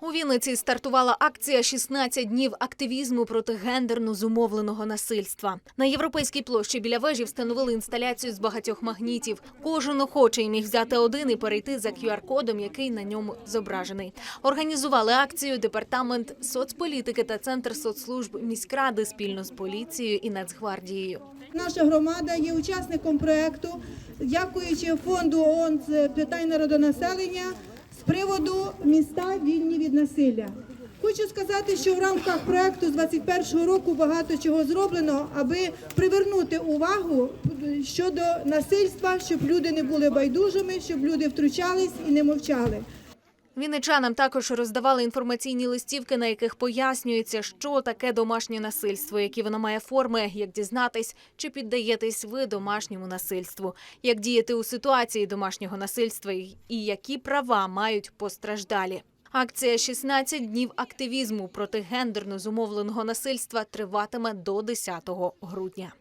У Вінниці стартувала акція «16 днів активізму проти гендерно зумовленого насильства. На європейській площі біля вежі встановили інсталяцію з багатьох магнітів. Кожен охочий міг взяти один і перейти за QR-кодом, який на ньому зображений. Організували акцію департамент соцполітики та центр соцслужб міськради спільно з поліцією і Нацгвардією. Наша громада є учасником проекту, дякуючи фонду ООН з питань народонаселення приводу міста вільні від насилля. Хочу сказати, що в рамках проекту з 21 року багато чого зроблено, аби привернути увагу щодо насильства, щоб люди не були байдужими, щоб люди втручались і не мовчали. Вінничанам також роздавали інформаційні листівки, на яких пояснюється, що таке домашнє насильство, які воно має форми, як дізнатись, чи піддаєтесь ви домашньому насильству, як діяти у ситуації домашнього насильства і які права мають постраждалі. Акція «16 днів активізму проти гендерно зумовленого насильства триватиме до 10 грудня.